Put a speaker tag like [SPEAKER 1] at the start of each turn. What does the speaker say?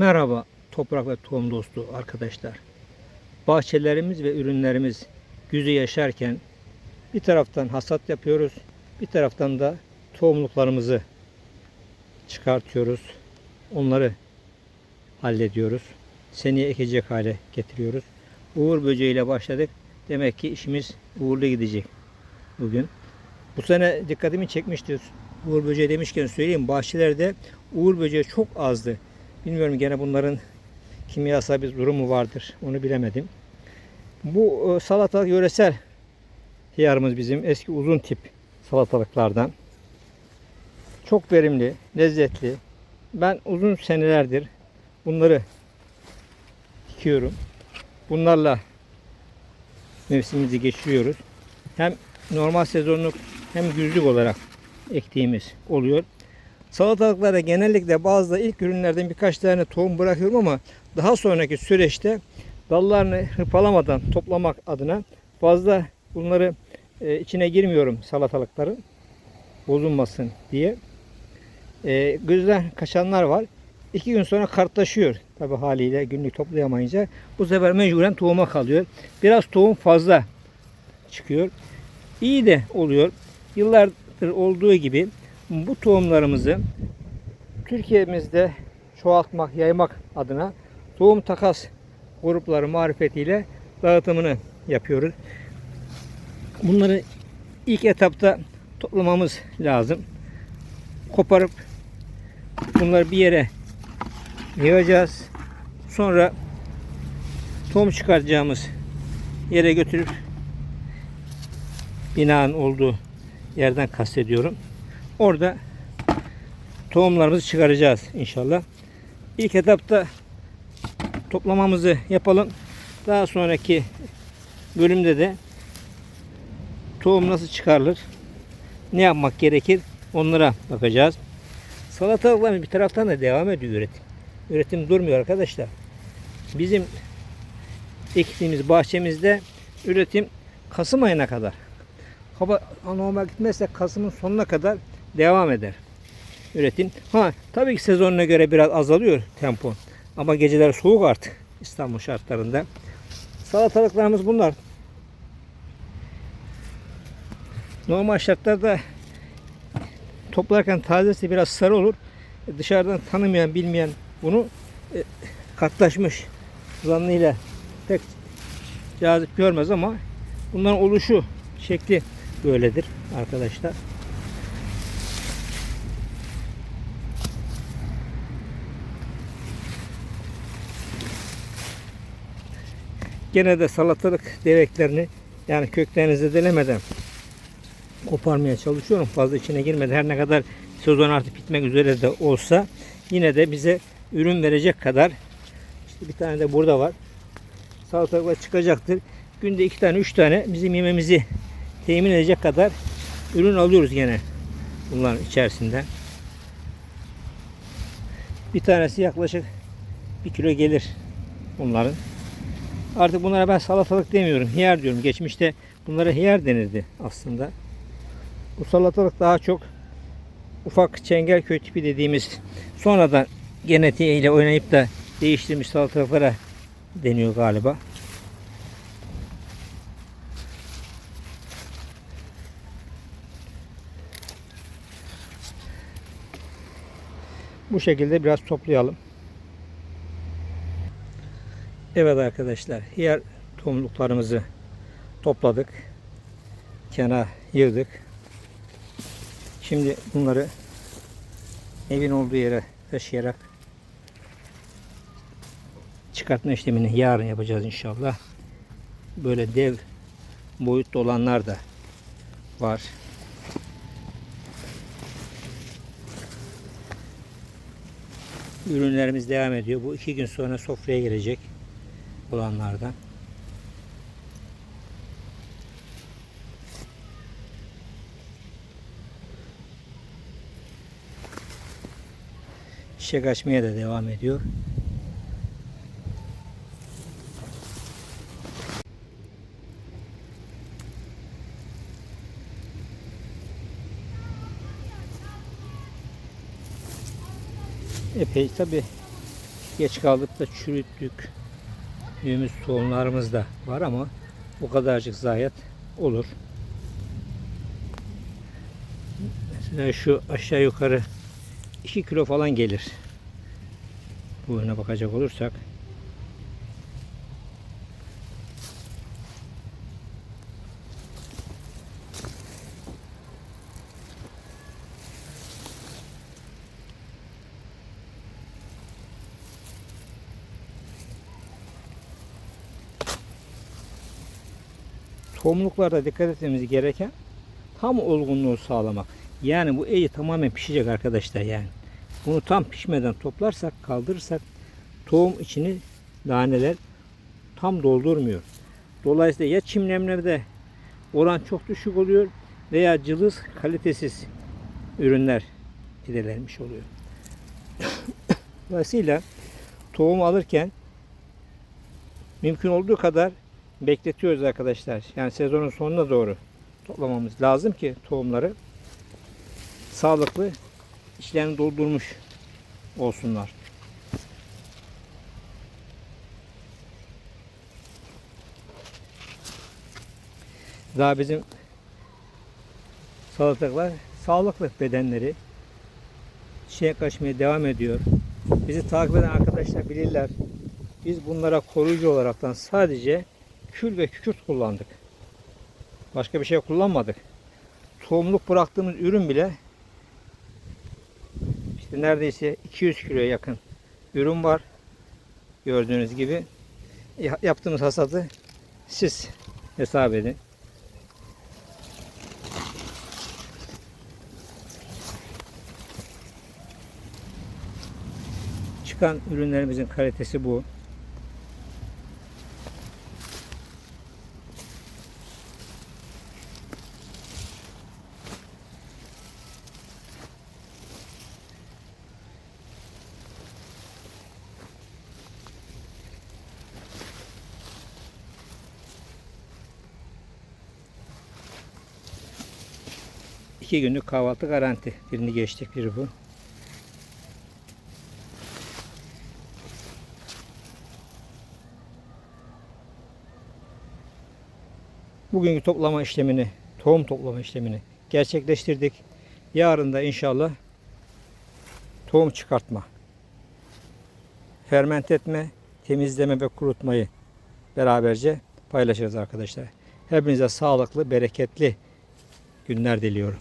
[SPEAKER 1] Merhaba toprak ve tohum dostu arkadaşlar. Bahçelerimiz ve ürünlerimiz güzü yaşarken bir taraftan hasat yapıyoruz, bir taraftan da tohumluklarımızı çıkartıyoruz. Onları hallediyoruz. Seneye ekecek hale getiriyoruz. Uğur böceğiyle başladık. Demek ki işimiz uğurlu gidecek bugün. Bu sene dikkatimi çekmiştir. Uğur böceği demişken söyleyeyim. Bahçelerde uğur böceği çok azdı. Bilmiyorum gene bunların kimyasal bir durumu vardır. Onu bilemedim. Bu e, salatalık yöresel hiyarımız bizim. Eski uzun tip salatalıklardan. Çok verimli, lezzetli. Ben uzun senelerdir bunları dikiyorum. Bunlarla mevsimimizi geçiriyoruz. Hem normal sezonluk hem güzlük olarak ektiğimiz oluyor. Salatalıklarda genellikle bazı ilk ürünlerden birkaç tane tohum bırakıyorum ama daha sonraki süreçte dallarını hırpalamadan toplamak adına fazla bunları e, içine girmiyorum salatalıkların bozulmasın diye. E, gözden kaçanlar var. İki gün sonra kartlaşıyor tabi haliyle günlük toplayamayınca. Bu sefer mecburen tohuma kalıyor. Biraz tohum fazla çıkıyor. İyi de oluyor. Yıllardır olduğu gibi bu tohumlarımızı Türkiye'mizde çoğaltmak, yaymak adına tohum takas grupları marifetiyle dağıtımını yapıyoruz. Bunları ilk etapta toplamamız lazım. Koparıp bunları bir yere yığacağız. Sonra tohum çıkartacağımız yere götürüp binanın olduğu yerden kastediyorum. Orada tohumlarımızı çıkaracağız inşallah. İlk etapta toplamamızı yapalım. Daha sonraki bölümde de tohum nasıl çıkarılır, ne yapmak gerekir onlara bakacağız. Salatalıklar bir taraftan da devam ediyor üretim. Üretim durmuyor arkadaşlar. Bizim ektiğimiz bahçemizde üretim Kasım ayına kadar. Hava normal gitmezse Kasım'ın sonuna kadar devam eder üretim. Ha tabii ki sezonuna göre biraz azalıyor tempo. Ama geceler soğuk artık İstanbul şartlarında. Salatalıklarımız bunlar. Normal şartlarda toplarken tazesi biraz sarı olur. E, Dışarıdan tanımayan, bilmeyen bunu e, katlaşmış zannıyla pek cazip görmez ama bunların oluşu şekli böyledir arkadaşlar. Gene de salatalık deveklerini yani köklerini zedelemeden koparmaya çalışıyorum. Fazla içine girmedi. Her ne kadar sezon artık bitmek üzere de olsa yine de bize ürün verecek kadar işte bir tane de burada var. Salatalıklar çıkacaktır. Günde iki tane, üç tane bizim yememizi temin edecek kadar ürün alıyoruz gene bunların içerisinden. Bir tanesi yaklaşık bir kilo gelir bunların. Artık bunlara ben salatalık demiyorum. Hiyar diyorum. Geçmişte bunlara hiyar denirdi aslında. Bu salatalık daha çok ufak çengelköy tipi dediğimiz sonradan genetiğiyle oynayıp da değiştirmiş salatalıklara deniyor galiba. Bu şekilde biraz toplayalım. Evet arkadaşlar, hiyar tohumluklarımızı topladık. Kenar yığdık. Şimdi bunları evin olduğu yere taşıyarak çıkartma işlemini yarın yapacağız inşallah. Böyle dev boyutlu olanlar da var. Ürünlerimiz devam ediyor. Bu iki gün sonra sofraya gelecek olanlardan. Çiçek açmaya da devam ediyor. Epey tabi Geç kaldık da çürüttük. Düğümüz tohumlarımız da var ama o kadarcık zayiat olur. Mesela şu aşağı yukarı 2 kilo falan gelir. Bu bakacak olursak. Tohumluklarda dikkat etmemiz gereken tam olgunluğu sağlamak. Yani bu eği tamamen pişecek arkadaşlar yani. Bunu tam pişmeden toplarsak, kaldırırsak tohum içini daneler tam doldurmuyor. Dolayısıyla ya çimlemlerde oran çok düşük oluyor veya cılız kalitesiz ürünler fidelenmiş oluyor. Dolayısıyla tohum alırken mümkün olduğu kadar bekletiyoruz arkadaşlar. Yani sezonun sonuna doğru toplamamız lazım ki tohumları sağlıklı içlerini doldurmuş olsunlar. Daha bizim salatalıklar sağlıklı bedenleri çiçeğe kaçmaya devam ediyor. Bizi takip eden arkadaşlar bilirler. Biz bunlara koruyucu olaraktan sadece kül ve kükürt kullandık. Başka bir şey kullanmadık. Tohumluk bıraktığımız ürün bile işte neredeyse 200 kiloya yakın ürün var. Gördüğünüz gibi Ya- yaptığımız hasadı siz hesap edin. Çıkan ürünlerimizin kalitesi bu. İki günlük kahvaltı garanti. Birini geçtik biri bu. Bugünkü toplama işlemini, tohum toplama işlemini gerçekleştirdik. Yarın da inşallah tohum çıkartma, ferment etme, temizleme ve kurutmayı beraberce paylaşırız arkadaşlar. Hepinize sağlıklı, bereketli günler diliyorum.